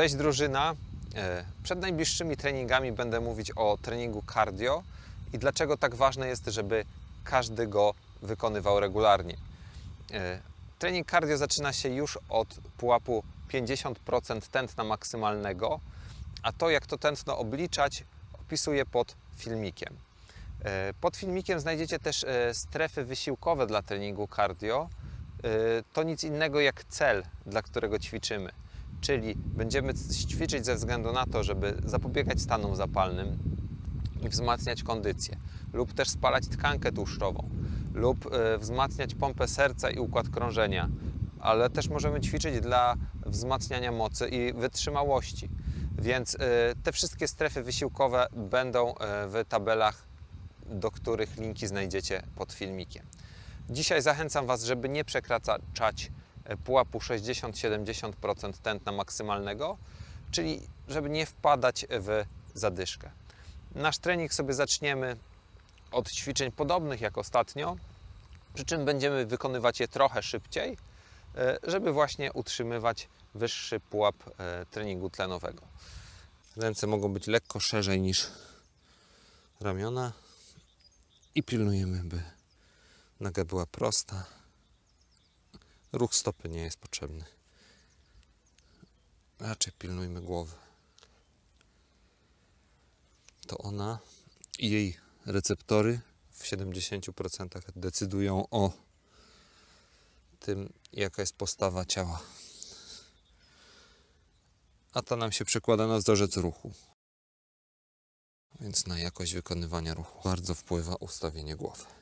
Cześć drużyna. E, Przed najbliższymi treningami będę mówić o treningu cardio i dlaczego tak ważne jest, żeby każdy go wykonywał regularnie. E, Trening cardio zaczyna się już od pułapu 50% tętna maksymalnego, a to jak to tętno obliczać opisuję pod filmikiem. E, Pod filmikiem znajdziecie też strefy wysiłkowe dla treningu cardio. To nic innego jak cel, dla którego ćwiczymy. Czyli będziemy ćwiczyć ze względu na to, żeby zapobiegać stanom zapalnym i wzmacniać kondycję, lub też spalać tkankę tłuszczową, lub e, wzmacniać pompę serca i układ krążenia, ale też możemy ćwiczyć dla wzmacniania mocy i wytrzymałości. Więc e, te wszystkie strefy wysiłkowe będą e, w tabelach, do których linki znajdziecie pod filmikiem. Dzisiaj zachęcam Was, żeby nie przekraczać pułapu 60-70% tętna maksymalnego, czyli żeby nie wpadać w zadyszkę. Nasz trening sobie zaczniemy od ćwiczeń podobnych jak ostatnio, przy czym będziemy wykonywać je trochę szybciej, e, żeby właśnie utrzymywać wyższy pułap e, treningu tlenowego. Ręce mogą być lekko szerzej niż ramiona i pilnujemy, by noga była prosta. Ruch stopy nie jest potrzebny. Raczej pilnujmy głowy. To ona i jej receptory w 70% decydują o tym, jaka jest postawa ciała. A to nam się przekłada na wzorzec ruchu. Więc na jakość wykonywania ruchu bardzo wpływa ustawienie głowy.